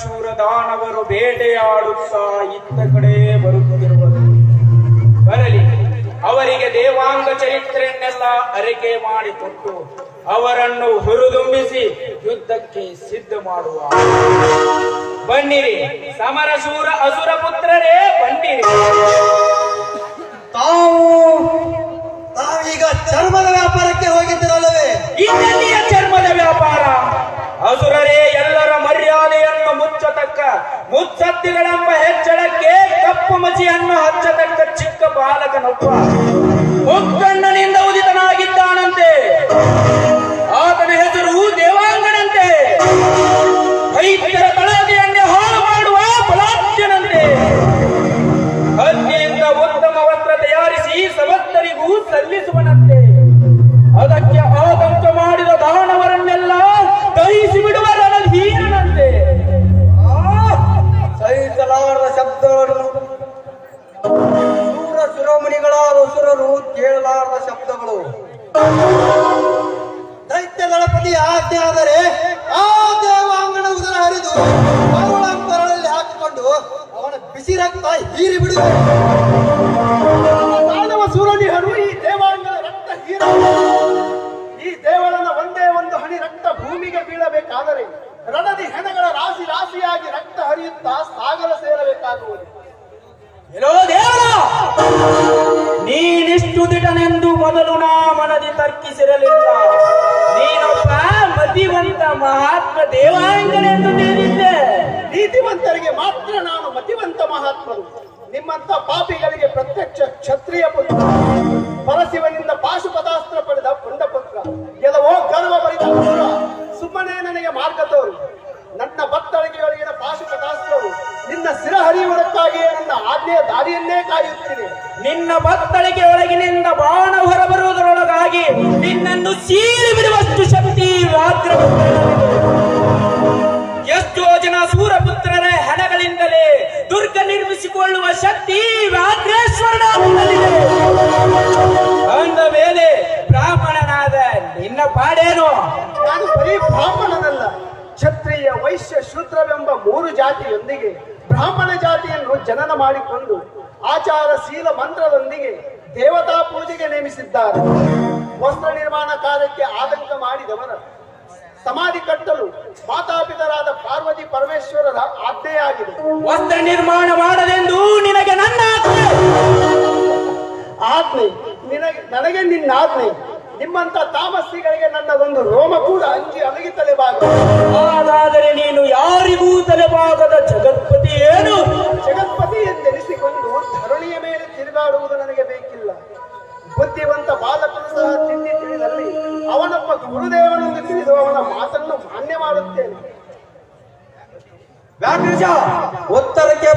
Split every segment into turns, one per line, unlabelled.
ಶೂರ ದಾನವರು ಬೇಟೆಯಾಡುತ್ತಾ ಇತ್ತ ಕಡೆ ಬರುತ್ತಿರುವರು ಬರಲಿ, ಅವರಿಗೆ ದೇವಾಂಗ ಚರಿತ್ರೆಯನ್ನೆಲ್ಲ ಅರಿಕೆ ಮಾಡಿಕೊಟ್ಟು ಅವರನ್ನು ಹುರಿದುಂಬಿಸಿ ಯುದ್ಧಕ್ಕೆ ಸಿದ್ಧ ಮಾಡುವ. ಬನ್ನಿರಿ, ಸಮರಸೂರ ಅಸುರ ಪುತ್ರರೇ ಬನ್ನಿರಿ.
ತಾವು ತಾವೀಗ ಚರ್ಮದ ವ್ಯಾಪಾರಕ್ಕೆ
ಮುತ್ಸತ್ತಿಗಳೆಂಬ ಹೆಚ್ಚಳಕ್ಕೆ ಕಪ್ಪು ಮಜಿಯನ್ನು ಹಚ್ಚತಕ್ಕ ಚಿಕ್ಕ ಬಾಲಕನೊಬ್ಬ. ಮುಕ್ಕಣ್ಣನಿಂದ
ಕೇಳಲಾರದ ಶಬ್ದಗಳು. ದೈತ್ಯ ದಳಪತಿ ಆಜ್ಞೆ ಆದರೆ ಆ ದೇವಾಂಗಣ ಉದರ ಹರಿದು ಕೊರಳಲ್ಲಿ ಹಾಕಿಕೊಂಡು ಅವನ ಬಿಸಿ ರಕ್ತ ಹೀರಿ ಬಿಡುವ
ಮಾನವ ಸೂರನಿಹರು ಈ ದೇವಾಂಗಣ ರಕ್ತ ಹೀರ ಈ ದೇವಳನ ಒಂದೇ ಒಂದು ಹನಿ ರಕ್ತ ಭೂಮಿಗೆ ಬೀಳಬೇಕಾದರೆ ರಣದಿ ಹೆಣಗಳ ರಾಶಿ ರಾಶಿಯಾಗಿ ರಕ್ತ ಹರಿಯುತ್ತಾ ಸಾಗರ ಸೇರಬೇಕಾಗುವುದು.
ಎಲ್ಲೋ ದೇವರ! ದಿಟನೆಂದು ಮೊದಲು ನಾ ಮನದಿ ತರ್ಕಿಸಿರಲಿಲ್ಲ. ನೀನೊಬ್ಬ ಮತಿವಂತ ಮಹಾತ್ಮ ದೇವಾಂಗನೆಂದು ತಿಳಿದಿದ್ದೆ
ನೀತಿವಂತರಿಗೆ ಮಾತ್ರ ನಾನು ಮತಿವಂತ ಮಹಾತ್ಮರು ನಿಮ್ಮಂತ ಪಾಪಿಗಳಿಗೆ ಪ್ರತ್ಯಕ್ಷ ಕ್ಷತ್ರಿಯ ಪುತ್ರ. ಪರಶಿವನಿಂದ ಪಾಶುಪದಾಸ್ತ್ರ ಪಡೆದ ಪುಂಡಪುತ್ರ ಕೆಲವೋ ಗರ್ವ ಬರಿದ. ಸುಮ್ಮನೆ ನನಗೆ ಮಾರ್ಗ ತೋರು. ನನ್ನ ಬತ್ತಳಿಗೆಯೊಳಗಿನ ಪಾಶುಪದಾಸ್ತ್ರವು ನಿನ್ನ ಸಿರ ಹರಿಯುವುದಕ್ಕಾಗಿಯೇ ನನ್ನ ಆಜ್ಞೆಯ ದಾರಿಯನ್ನೇ ಕಾಯುತ್ತೀನಿ
ನಿನ್ನ ಬತ್ತಳಿಗೆ ಒಳಗಿನಿಂದ ಬಾಣ ಹೊರಬರುವುದರೊಳಗಾಗಿ ನಿನ್ನನ್ನು ಸೀಳಿ ಬಿಡುವಷ್ಟು ಶಕ್ತಿ ವ್ಯಾಘ್ರ ಎಷ್ಟೋ ಜನ ಸೂರಪುತ್ರರ, ಹಣಗಳಿಂದಲೇ ದುರ್ಗ ನಿರ್ಮಿಸಿಕೊಳ್ಳುವ ಶಕ್ತಿ ವ್ಯಾಘ್ರೇಶ್ವರನಿದೆ ಅಂದ ಮೇಲೆ ಬ್ರಾಹ್ಮಣನಾದ ನಿನ್ನ ಪಾಡೇನು?
ನಾನು ಬರೀ ಬ್ರಾಹ್ಮಣನಲ್ಲ, ಕ್ಷತ್ರಿಯ ವೈಶ್ಯ ಶೂದ್ರವೆಂಬ ಮೂರು ಜಾತಿಯೊಂದಿಗೆ ಬ್ರಾಹ್ಮಣ ಜಾತಿಯನ್ನು ಜನನ ಮಾಡಿಕೊಂಡು ಆಚಾರ ಶೀಲ ಮಂತ್ರದೊಂದಿಗೆ ದೇವತಾ ಪೂಜೆಗೆ ನೇಮಿಸಿದ್ದಾರೆ. ವಸ್ತ್ರ ನಿರ್ಮಾಣ ಕಾರ್ಯಕ್ಕೆ ಆತಂಕ ಮಾಡಿದವರ ಸಮಾಧಿ ಕಟ್ಟಲು ಮಾತಾಪಿತರಾದ ಪಾರ್ವತಿ ಪರಮೇಶ್ವರರ ಆಜ್ಞೆಯಾಗಿದೆ.
ವಸ್ತ್ರ ನಿರ್ಮಾಣ ಮಾಡಲೆಂದು ನಿನಗೆ ನನ್ನ ಆಜ್ಞೆ.
ನಿನಗೆ ನನಗೆ ನಿನ್ನ ಆಜ್ಞೆ. ನಿಮ್ಮಂತ ತಾಮಸ್ಸಿಗಳಿಗೆ ನನ್ನದೊಂದು ರೋಮ ಕೂಡ ಅಂಜಿ ಅಲಗಿತಲೇಬಾಗ
ಹಾಗಾದರೆ ನೀನು ಯಾರಿಗೂ ತಲೆಬಾಗದ ಜಗತ್ಪತಿ ಏನು?
ಜಗತ್ಪತಿ ಎಂದೆನಿಸಿಕೊಂಡು ಧರಣಿಯ ಮೇಲೆ ತಿರುಗಾಡುವುದು ನನಗೆ ಬೇಕಿಲ್ಲ. ಬುದ್ಧಿವಂತ ಬಾಲಕನು ಸಹ ತಿಂಡಿ ತಿಳಿದಲ್ಲಿ ಅವನೊಬ್ಬ ಗುರುದೇವನೆಂದು ತಿಳಿದು ಅವನ ಮಾತನ್ನು ಮಾನ್ಯ ಮಾಡುತ್ತೇನೆ.
ಉತ್ತರಕ್ಕೆ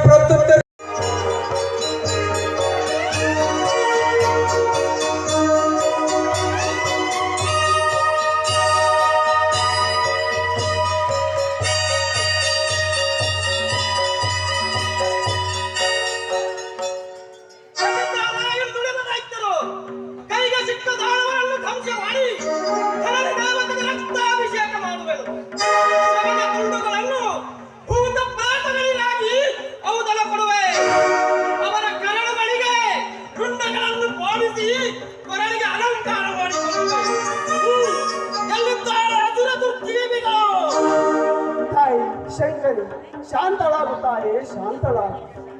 ಶಂಕರಿ ಶಾಂತಳಾಗುತ್ತಾಯೇ ಶಾಂತಳ.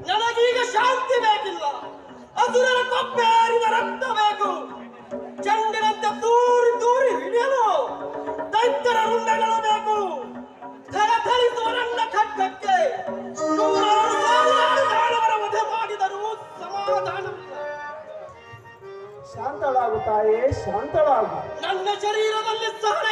ನನಗೀಗ ಶಾಂತಿ ಬೇಕಿಲ್ಲ. ಅಸುರರ ಕೊಪ್ಪೇರಿದ ರಕ್ತ ಬೇಕು. ಚೆಂಡಿನಂತೆ ತೂರಿ ತೂರಿ ಹಿಡಿಯಲು ದೈತ್ಯರ ರುಂಡಗಳು ಬೇಕು. ಥಳಥಳಿಸುವ ನನ್ನ ಖಡ್ಗಕ್ಕೆ ನೂರಾರು ಸಾವಿರಾರು ದಾನವರ ವಧೆ ಮಾಡಿದರೂ ಸಮಾಧಾನವಿಲ್ಲ
ಶಾಂತಳಾಗುತ್ತಾಯೇ ಶಾಂತಳಾಗು.
ನನ್ನ ಶರೀರದಲ್ಲಿ ಸಹನೆಯನ್ನು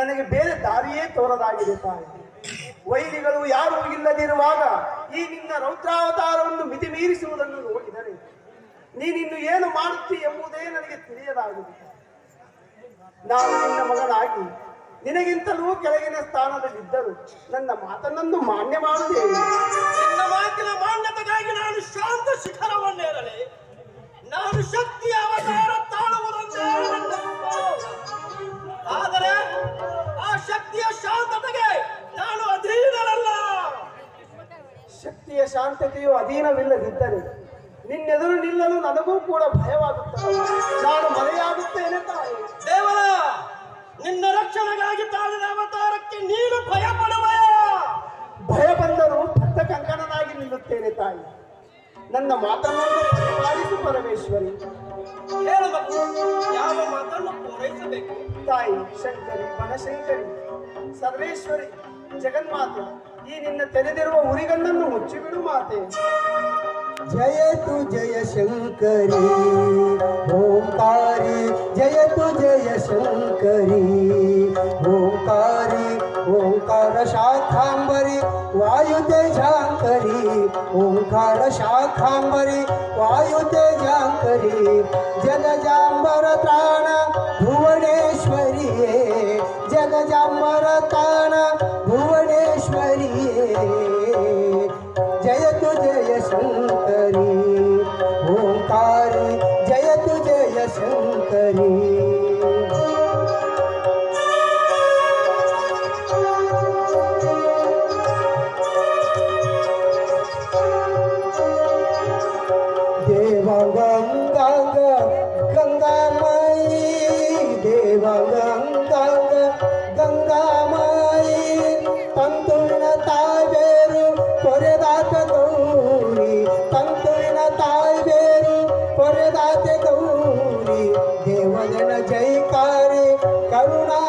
ನನಗೆ
ಬೇರೆ ದಾರಿಯೇ ತೋರದಾಗಿದೆ ತಾಯಿ. ವೈರಿಗಳು ಯಾರು ಇಲ್ಲದಿರುವಾಗ ಈ ನಿನ್ನ ರೌದ್ರಾವತಾರವನ್ನು ಮಿತಿ ಮೀರಿಸುವುದನ್ನು ನೋಡಿದರೆ ನೀನಿನ್ನು ಏನು ಮಾಡುತ್ತಿ ಎಂಬುದೇ ನನಗೆ ತಿಳಿಯದಾಗಿದೆ. ನಾನು ನಿನ್ನ ಮಗನಾಗಿ ನಿನಗಿಂತಲೂ ಕೆಳಗಿನ ಸ್ಥಾನದಲ್ಲಿದ್ದರು ನನ್ನ ಮಾತನ್ನೊಂದು ಮಾನ್ಯ ಮಾಡುತ್ತೇನೆ.
ಮಾತಿನ ಮಾನ್ಯತೆಗಾಗಿ ನಾನು ಶಾಂತ ಶಿಖರವನ್ನೇರಲೆ. ನಾನು ಶಕ್ತಿಯ ಅವತಾರ ತಾಳುವುದೊಂದೇ
ಶಾಂತತೆಯು ಅಧೀನವಿಲ್ಲದಿದ್ದರೆ ನಿನ್ನೆದುರು ನಿಲ್ಲಲು ನನಗೂ ಕೂಡ ಭಯವಾಗುತ್ತದೆ. ನಾನು ಮರೆಯಾಗುತ್ತೇನೆ ತಾಯಿ.
ದೇವರ ನಿನ್ನ ರಕ್ಷಣೆಗಾಗಿ ತಾಳಿದ ಅವತಾರಕ್ಕೆ ನೀನು ಭಯ ಪಡುವೆಯ
ಭಯ ಬಂದರೂ ಭಕ್ತ ಕಂಕಣನಾಗಿ ನಿಲ್ಲುತ್ತೇನೆ ತಾಯಿ. ನನ್ನ ಮಾತನ್ನು ಪಾಲಿಸು ಪರಮೇಶ್ವರಿ.
ಹೇಳು ಯಾವ ಮಾತನ್ನು ಪೂರೈಸಬೇಕು?
ತಾಯಿ ಶಂಕರಿ ಬನಶಂಕರಿ ಸರ್ವೇಶ್ವರಿ ಜಗನ್ಮಾತೆ. ಈ ನಿನ್ನ ತೆರೆದಿರುವ ಉರಿಗಣ್ಣನ್ನು ಮುಚ್ಚಿಬಿಡು ಮಾತೆ
ಜಯತು ಜಯ ಶಂಕರಿ ಓಂಕಾರಿ ಜಯತು ಜಯ ಶಂಕರಿ ಓಂಕಾರಿ ಓಂಕಾರ ಶಾಖಾಂಬರಿ ವಾಯುತೇಜಾಂಕರಿ ಓಂಕಾರ ಶಾಖಾಂಬರಿ ವಾಯುತೇಜಾಂಕರಿ ಜಲಜಾಂಬರ ತ್ರಾಣ देवजन करे करुणा